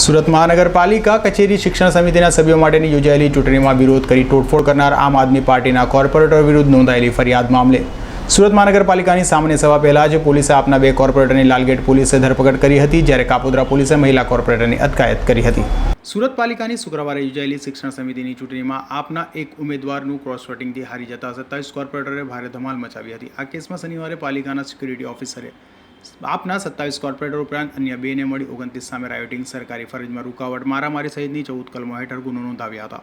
સુરત મહાનગરપાલિકા કચેરી શિક્ષણ સમિતિના સભ્યો માટેની યોજાયેલી ચૂંટણીમાં વિરોધ કરી તોડફોડ કરનાર આમ આદમી પાર્ટીના કોર્પોરેટર વિરુદ્ધ નોંધાયેલી ફરિયાદ મામલે. સુરત મહાનગરપાલિકાની સામાન્ય સભા પહેલા જ પોલીસે આપના બે કોર્પોરેટરની લાલગેટ પોલીસે ધરપકડ કરી હતી, જ્યારે કાપોદ્રા પોલીસે મહિલા કોર્પોરેટરની અટકાયત કરી હતી. સુરત પાલિકાની શુક્રવારે યોજાયેલી શિક્ષણ સમિતિની ચૂંટણીમાં આપના એક ઉમેદવારનું ક્રોસ વોટિંગથી હારી જતા સત્તાવીસ કોર્પોરેટરે ભારે ધમાલ મચાવી હતી. આ કેસમાં શનિવારે પાલિકાના સિક્યુરિટી ઓફિસરે આપના સત્તાવીસ કોર્પોરેટર ઉપરાંત અન્ય બેને મળી ઓગણત્રીસ સામે રાયોટિંગ સરકારી ફરજમાં રૂકાવટ મારામારી સહિતની ચૌદ કલમો હેઠળ ગુનો નોંધાવ્યા હતા.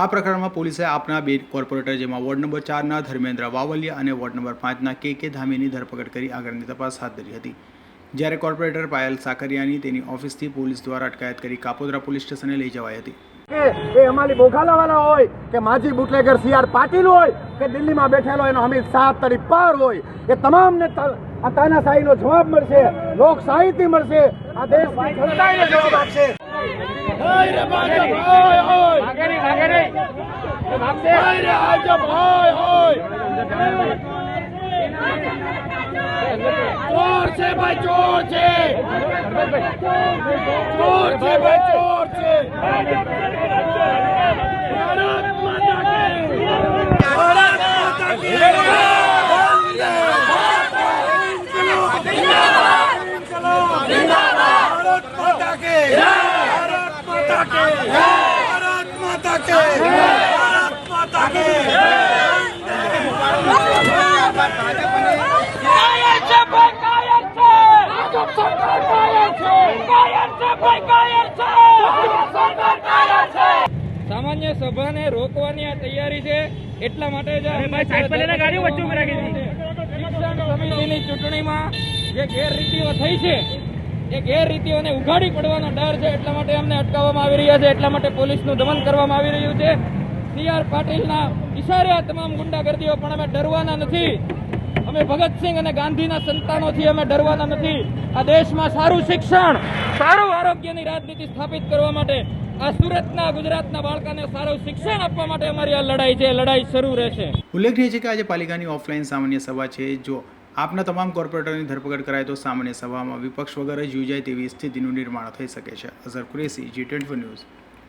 આ પ્રકરણમાં પોલીસે આપના બે કોર્પોરેટર, જેમાં વોર્ડ નંબર ચારના ધર્મેન્દ્ર વાવલિયા અને વોર્ડ નંબર પાંચના કે કે ધામીની ધરપકડ કરી આગળની તપાસ હાથ ધરી હતી. જ્યારે કોર્પોરેટર પાયલ સાકરિયાની તેની ઓફિસથી પોલીસ દ્વારા અટકાયત કરી કાપોદરા પોલીસ સ્ટેશને લઈ જવાઈ હતી. એ અમારી બોઘાલાવાળા હોય, કે માજી બુટલેગર સી આર પાટીલ હોય, કે દિલ્હીમાં બેઠેલો એનો અમિત શાહ તરી પાર હોય, એ તમામને આ તાનાશાહીનો જવાબ મળશે લોકશાહીથી મળશે, આ દેશ જનતાને જવાબ આપશે. ચોર છે ભાઈ, ચોર છે ચોર છે ભાઈ, ચોર છે ભારત માતા કી ભારત માતા કી ભારત માતા કી ભારત માતા કી ભારત માતા કી ભારત માતા કી કાયર છે ભાઈ કાયર છે ભાજપ સરકાર કાયર છે કાયર છે ભાઈ કાયર છે ભાજપ સરકાર કાયર છે સામાન્ય સભાને રોકવાની આ તૈયારી છે. એટલા માટે શિક્ષણ સમિતિની ચૂંટણીમાં જે ગેરરીતિઓ થઈ છે એ ગેરરીતિઓને ઉઘાડી પડવાનો ડર છે એટલા માટે અમને અટકાવવામાં આવી રહ્યા છે, એટલા માટે પોલીસનું દમન કરવામાં આવી રહ્યું છે. સી આર પાટીલના ઇશારે આ તમામ ગુંડાગર્દીઓ પણ અમે ડરવાના નથી. અમે ભગતસિંહ અને ગાંધીના સંતાનોથી અમે ડરવાના નથી. આ દેશમાં સારું શિક્ષણ, સારું આરોગ્યની રાજનીતિ સ્થાપિત કરવા માટે, આ સુરતના, ગુજરાતના બાળકોને સારું શિક્ષણ આપવા માટે અમારી આ લડાઈ છે. લડાઈ શરૂ રહેશે. ઉલ્લેખનીય છે કે આજે પાલિકાની ઓફલાઈન સામાન્ય સભા છે, જો આપના તમામ કોર્પોરેટરની ધરપકડ કરાય તો સામાન્ય સભામાં વિપક્ષ વગર જ યોજાય તેવી સ્થિતિનું નિર્માણ થઈ શકે છે. Azhar Qureshi G twenty news